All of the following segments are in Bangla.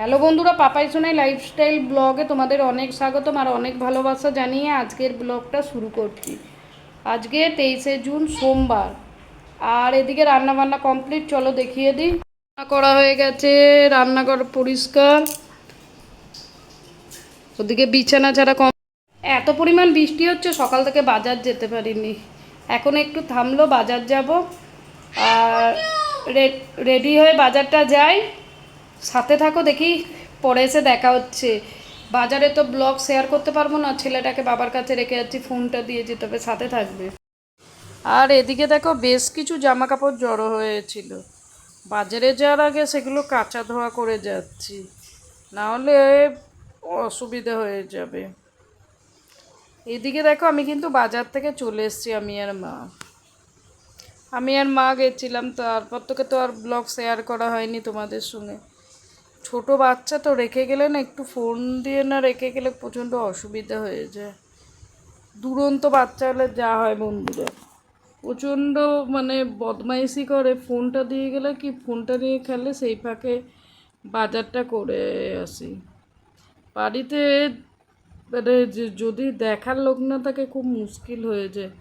হ্যালো বন্ধুরা, পাপাই সোনাই লাইফস্টাইল ব্লগে তোমাদের অনেক স্বাগতম আর অনেক ভালোবাসা জানিয়ে আজকের ব্লগটা শুরু করছি। আজকে তেইশে জুন, সোমবার। আর এদিকে রান্না বান্না কমপ্লিট চলো দেখিয়ে দিই। রান্না করা হয়ে গেছে, রান্নাঘর পরিষ্কার। ওদিকে বিছানা ছাড়া কম এত পরিমাণ বৃষ্টি হচ্ছে, সকাল থেকে বাজার যেতে পারিনি। এখন একটু থামলো, বাজার যাব। আর রেডি হয়ে বাজারটা যাই। সাথে থাকো দেখি, পরে এসে দেখা হচ্ছে। বাজারে তো ব্লগ শেয়ার করতে পারব না, ছেলেটাকে বাবার কাছে রেখে যাচ্ছি ফোনটা দিয়ে যেতে হবে, সাথে থাকবে। আর এদিকে দেখো, বেশ কিছু জামা কাপড় জড়ো হয়েছিল। বাজারে যাওয়ার আগে সেগুলো কাঁচা ধোয়া করে যাচ্ছি। না হলে অসুবিধা হয়ে যাবে। এদিকে দেখো, আমি কিন্তু বাজার থেকে চলে এসেছি, আমি আর মা। আমি আর মা গেছিলাম, তারপর তোকে তো আর ব্লগ শেয়ার করা হয়নি তোমাদের সঙ্গে। ছোট বাচ্চা তো রেখে গেলে না, একটু ফোন দিয়ে না রেখে গেলে প্রচণ্ড অসুবিধা হয়ে যায়। দুরন্ত বাচ্চা হলে যা হয় বন্ধুরা। প্রচণ্ড মানে বদমাইশি করে, ফোনটা দিয়ে গেলে কি, ফোনটা নিয়ে খেলে সেই ফাঁকে বাজারটা করে আসি। বাড়িতে মানে যদি দেখার লোক না থাকে খুব মুশকিল হয়ে যায়।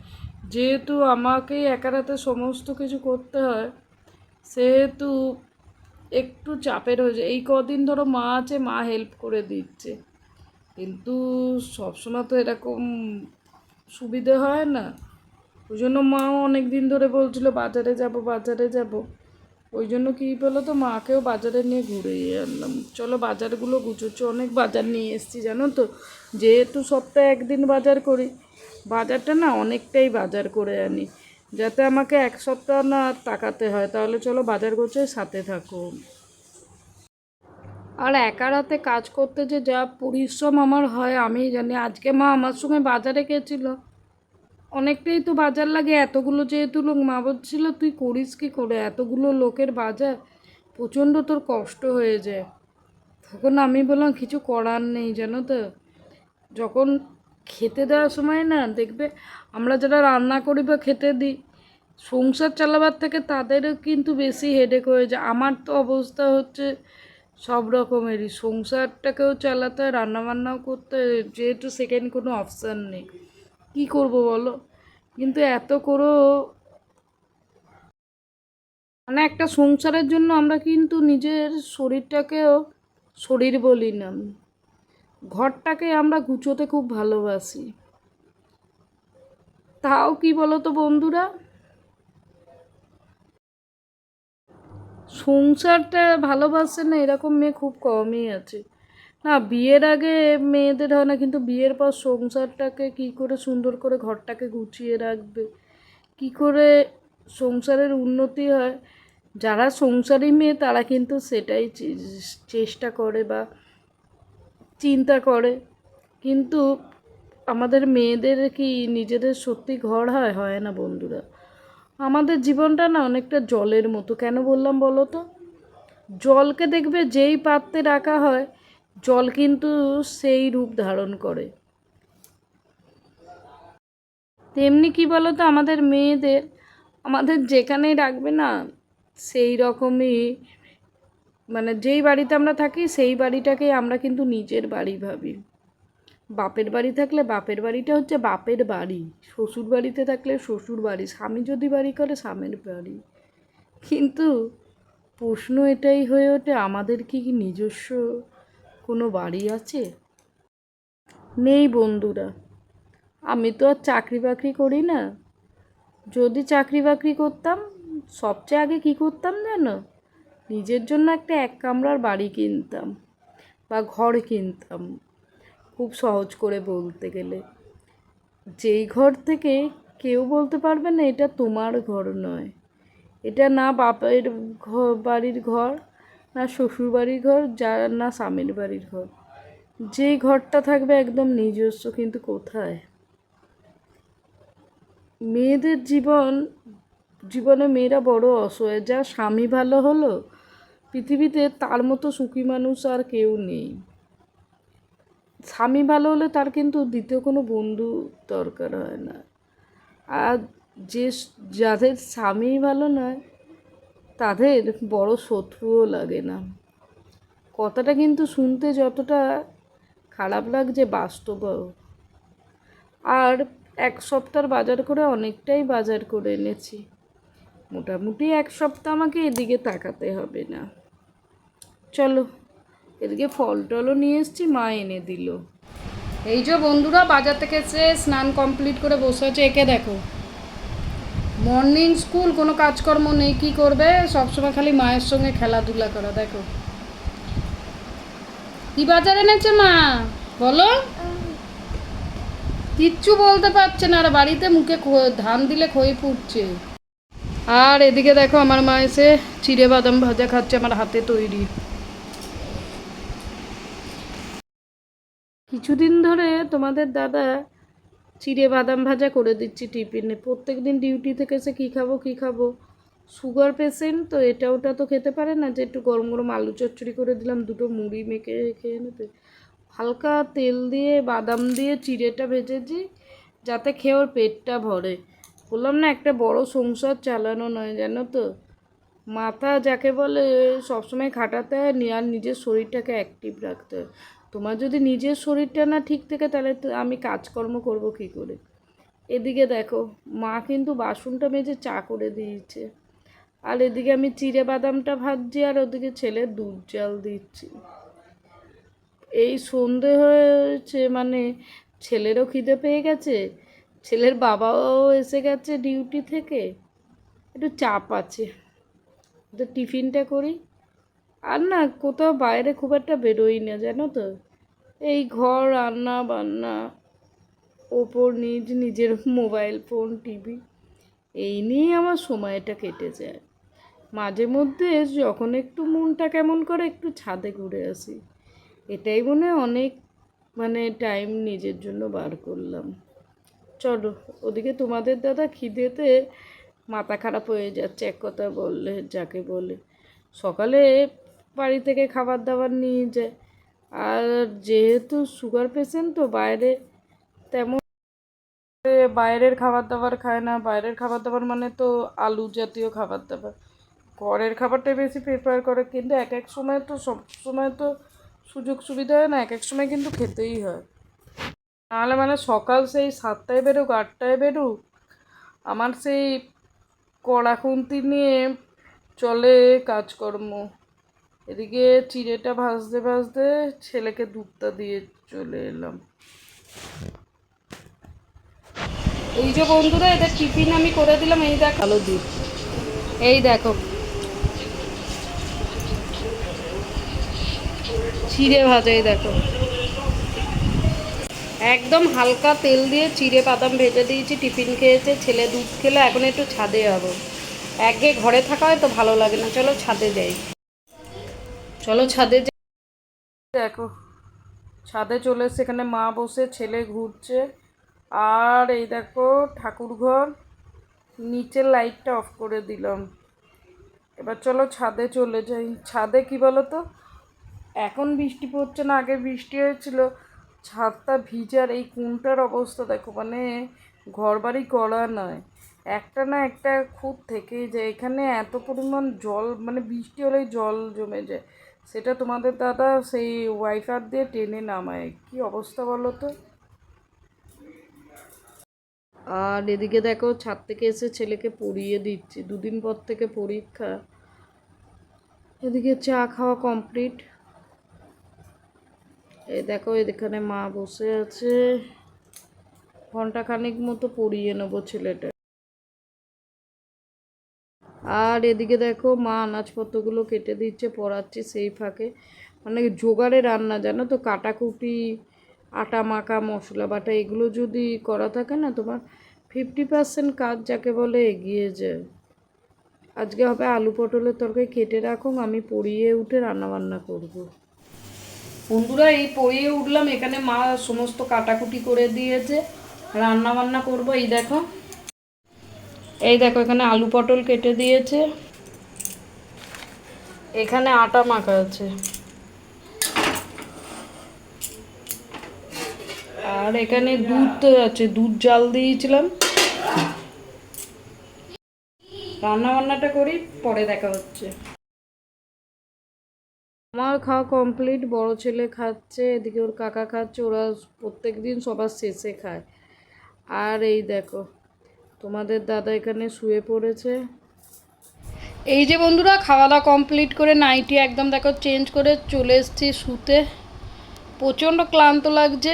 যেহেতু আমাকেই একা রাতে সমস্ত কিছু করতে হয়, সেহেতু একটু চাপের হয়ে যায়। এই কদিন ধরো মা আছে, মা হেল্প করে দিচ্ছে। কিন্তু সবসময় তো এরকম সুবিধে হয় না। ওই জন্য মাও অনেক দিন ধরে বলছিল, বাজারে যাব বাজারে যাব। ওই জন্য কী বলো তো মাকেও বাজারে নিয়ে ঘুরে আনলাম। চলো বাজারগুলো গুছোচ্ছ। অনেক বাজার নিয়ে এসেছি, জানো তো? যেহেতু সপ্তাহে একদিন বাজার করি, বাজারটা না অনেকটাই বাজার করে আনি। যাতে আমাকে এক সপ্তাহ না তাকাতে হয়, তাহলে চলো বাজার করছে সাথে থাকো। আর একা রাতে কাজ করতে যে যা পরিশ্রম আমার হয়, আমি জানি আজকে মা আমার সঙ্গে বাজারে গেছিল। অনেকটাই তো বাজার লাগে, এতগুলো যেহেতু লোক, মা বলছিল, তুই করিস কি করে? এতগুলো লোকের বাজার, প্রচণ্ড তোর কষ্ট হয়ে যায়। তখন আমি বললাম, কিছু করার নেই, জানো তো? যখন খেতে দেওয়ার সময় না দেখবে আমরা যারা রান্না করি বা খেতে দিই, সংসার চালাবার থেকে তাদেরও কিন্তু বেশি হেডেক হয়ে যায়। আমার তো অবস্থা হচ্ছে সব রকমেরই। সংসারটাকেও চালাতে হয়, রান্নাবান্নাও করতে হয়, যেহেতু সেকেন্ড কোনো অপশান নেই। কি করব বলো? কিন্তু এত করেও মানে একটা সংসারের জন্য আমরা কিন্তু নিজের শরীরটাকেও শরীর বলি না। ঘরটাকে আমরা গুছোতে খুব ভালোবাসি। তাও কি বলো তো বন্ধুরা? সংসারটা ভালোবাসে না, এরকম মেয়ে খুব কমই আছে। না, বিয়ের আগে মেয়েদের হয় না, কিন্তু বিয়ের পর সংসারটাকে কি করে সুন্দর করে ঘরটাকে গুছিয়ে রাখবে? কি করে সংসারের উন্নতি হয়? যারা সংসারী মেয়ে, তারা কিন্তু সেটাই চেষ্টা করে বা চিন্তা করে। কিন্তু আমাদের মেয়েদের কি নিজেদের সত্যি ঘর হয়? হয় না বন্ধুরা। আমাদের জীবনটা না অনেকটা জলের মতো। কেন বললাম বলো তো? জলকে দেখবে যেই পাত্রে রাখা হয়, জল কিন্তু সেই রূপ ধারণ করে। তেমনি কি বলো তো আমাদের মেয়েদের, আমাদের যেখানেই রাখবে না, সেই রকমই মানে যেই বাড়িতে আমরা থাকি, সেই বাড়িটাকেই আমরা কিন্তু নিজের বাড়ি ভাবি। বাপের বাড়ি থাকলে বাপের বাড়িটা হচ্ছে বাপের বাড়ি। শ্বশুর বাড়িতে থাকলে শ্বশুর বাড়ি, স্বামী যদি বাড়ি করে, স্বামীর বাড়ি। কিন্তু প্রশ্ন এটাই হয়ে ওঠে, আমাদের কি নিজস্ব কোনো বাড়ি আছে? নেই বন্ধুরা। আমি তো আর চাকরি বাকরি করি না। যদি চাকরি বাকরি করতাম, সবচেয়ে আগে কি করতাম জানো? নিজের জন্য একটা এক কামরার বাড়ি কিনতাম বা ঘর কিনতাম, খুব সহজ করে বলতে গেলে। যেই ঘর থেকে কেউ বলতে পারবে না, এটা তোমার ঘর নয়। এটা না বাপের ঘর বাড়ির ঘর, না শ্বশুর বাড়ির ঘর, যা না স্বামীর বাড়ির ঘর। যেই ঘরটা থাকবে একদম নিজস্ব, কিন্তু কোথায়? মেয়েদের জীবন, জীবনে মেয়েরা বড় অসহায়। যা স্বামী ভালো হলো পৃথিবীতে তার মতো সুখী মানুষ আর কেউ নেই। স্বামী ভালো হলে তার কিন্তু দ্বিতীয় কোনো বন্ধু দরকার হয় না। আর যে যাদের স্বামী ভালো নয়, তাদের বড় শত্রুও লাগে না। কথাটা কিন্তু শুনতে যতটা খারাপ লাগছে বাস্তবও। আর এক সপ্তাহ বাজার করে অনেকটাই বাজার করে এনেছি। মোটামুটি এক সপ্তাহ আমাকে এদিকে তাকাতে হবে না। চলো, এদিকে ফল টলও নিয়ে এসছি, মা এনে দিল। এই যে বন্ধুরা, বাজার থেকে এসে স্নান কমপ্লিট করে বসে আছে। একে দেখো মর্নিং স্কুল কোনো কাজকর্ম নেই, কি করবে? সবসময় খালি মায়ের সঙ্গে খেলাধুলা করা, দেখো। কি বাজার এনেছে মা? বলো। কিচ্ছু বলতে পারছে না, আর বাড়িতে মুখে ধান দিলে খই ফুটছে আর এদিকে দেখো, আমার মা এসে চিড়ে বাদাম ভাজা খাচ্ছে, আমার হাতে তৈরি। কিছুদিন ধরে তোমাদের দাদা চিড়ে বাদাম ভাজা করে দিচ্ছি টিফিনে প্রত্যেক দিন ডিউটি থেকে সে কী খাব কী খাব? সুগার পেশেন্ট তো এটা ওটা তো খেতে পারে না যে একটু গরম গরম আলু চচ্চড়ি করে দিলাম, দুটো মুড়ি মেখে খেয়ে নেবে। হালকা তেল দিয়ে, বাদাম দিয়ে চিড়েটা ভেজেছি, যাতে খেয়ে ওর পেটটা ভরে। বললাম না একটা বড় সংসার চালানো নয় জানো তো? মাথা যাকে বলে সবসময় খাটাতে হয় আর নিজের শরীরটাকে অ্যাক্টিভ রাখতে হয়। তোমার যদি নিজের শরীরটা না ঠিক থাকে, তাহলে আমি কাজকর্ম করব কী করে? এদিকে দেখো, মা কিন্তু বাসনটা মেজে চা করে দিয়েছে। আর এদিকে আমি চিড়ে বাদামটা ভাজছি, আর ওদিকে ছেলে দুধ জাল দিচ্ছি। এই সন্ধে হয়েছে মানে ছেলেরও খিদে পেয়ে গেছে, ছেলের বাবাও এসে গেছে ডিউটি থেকে। একটু চাপ আছে। তো টিফিনটা করি। আর না, কোথাও বাইরে খুব একটা বেরোই না, জানো তো? এই ঘর, রান্না বান্না, ওপর নিজ নিজের মোবাইল, ফোন, টিভি, এই নিয়েই আমার সময়টা কেটে যায়। মাঝে মধ্যে যখন একটু মনটা কেমন করে একটু ছাদে ঘুরে আসি, এটাই মনে অনেক মানে টাইম নিজের জন্য বার করলাম। চলো, ওদিকে তোমাদের দাদা খিদেতে মাথা খারাপ হয়ে যাচ্ছে, এক কথা বললে, যাকে বলে। সকালে বাড়ি থেকে খাবার দাবার নিয়ে যায়। আর যেহেতু সুগার পেশেন্ট তো বাইরে তেমন বাইরের খাবার দাবার খায় না। বাইরের খাবার দাবার মানে তো আলু জাতীয় খাবার দাবার ঘরের খাবারটাই বেশি প্রিফার করে। কিন্তু এক এক সময় তো সব সময় তো সুযোগ সুবিধা হয় না, এক এক সময় কিন্তু খেতেই হয়। নাহলে মানে সকাল সেই সাতটায় বেরোক, আটটায় বেরোক। আমার সেই কড়া খুন্তি নিয়ে চলে কাজকর্ম। এদিকে চিড়েটা ভাজতে ভাজতে ছেলেকে দুধটা দিয়ে চলে এলাম। এই যে বন্ধুরা এটা টিফিন আমি করে দিলাম, এই দেখ। আলো দুধ এই দেখো। চিড়ে ভাজা, এই দেখো। একদম হালকা তেল দিয়ে চিড়ে বাদাম ভেজে দিয়েছি, টিফিন খেয়েছে, ছেলে দুধ খেলে, এখন একটু ছাদে যাব। একঘেয়ে ঘরে থাকা হয় তো ভালো লাগে না, চলো ছাদে যাই। চলো ছাদে যাই দেখো, ছাদে চলে সেখানে মা বসে, ছেলে ঘুরছে। আর এই দেখো, ঠাকুর ঘর, নিচের লাইটটা অফ করে দিলাম। এবার চলো ছাদে চলে যাই। ছাদে কি বলো তো এখন বৃষ্টি পড়ছে না, আগে বৃষ্টি হয়েছিল। ছাদটা ভিজার এই কোনটার অবস্থা দেখো মানে ঘর বাড়ি করা নয়। একটা না একটা খুব থেকেই যায়। এখানে এত পরিমাণ জল মানে বৃষ্টি হলেই জল জমে যায়। সেটা তোমাদের দাদা সেই ওয়াইফার দিয়ে টেনে নামায়। কি অবস্থা বলো তো? আর এদিকে দেখো, ছাদ থেকে এসে ছেলেকে পড়িয়ে দিচ্ছি। দুদিন পর থেকে পরীক্ষা। এদিকে চা খাওয়া কমপ্লিট এই দেখো, এখানে মা বসে আছে। ঘণ্টা খানিক মতো পড়িয়ে নেব ছেলেটা। আর এদিকে দেখো, মা আনাজপত্রগুলো কেটে দিচ্ছে, পড়াচ্ছে সেই ফাঁকে। মানে জোগাড়ে রান্না, জানো তো? কাটাকুটি, আটা মাখা, মশলা বাটা, এগুলো যদি করা থাকে না, তোমার ফিফটি পার্সেন্ট কাজ যাকে বলে এগিয়ে যায়। আজকে হবে আলু পটলের তরকারি, কেটে রাখুন আমি পরিয়ে উঠে রান্নাবান্না করব। বন্ধুরা, এই পরিয়ে উঠলাম। এখানে মা সমস্ত কাটাকুটি করে দিয়েছে। রান্না বান্না করব। এই দেখো। এই দেখো, এখানে আলু পটল কেটে দিয়েছে। এখানে আটা মাখা আছে। আর এখানে দুধ আছে, দুধ জাল দিয়েছিলাম। রান্না বান্নাটা করি, পরে দেখা হচ্ছে। আমার খাওয়া কমপ্লিট বড় ছেলে খাচ্ছে, এদিকে ওর কাকা খাচ্ছে, ওরা প্রত্যেক দিন সবার শেষে খায়। আর এই দেখো, তোমাদের দাদা এখানে শুয়ে পড়েছে। এই যে বন্ধুরা খাওয়া দাওয়া কমপ্লিট করে নাইটি একদম দেখো চেঞ্জ করে চলে এসেছি শুতে। প্রচণ্ড ক্লান্ত লাগছে।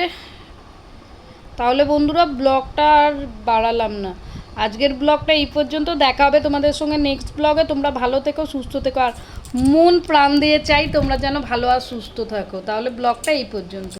তাহলে বন্ধুরা ব্লগটা আর বাড়ালাম না। আজকের ব্লগটা এই পর্যন্ত, দেখা হবে তোমাদের সঙ্গে নেক্সট ব্লগে তোমরা ভালো থেকো, সুস্থ থেকো। আর মন প্রাণ দিয়ে চাই তোমরা যেন ভালো আর সুস্থ থাকো। তাহলে ব্লগটা এই পর্যন্ত।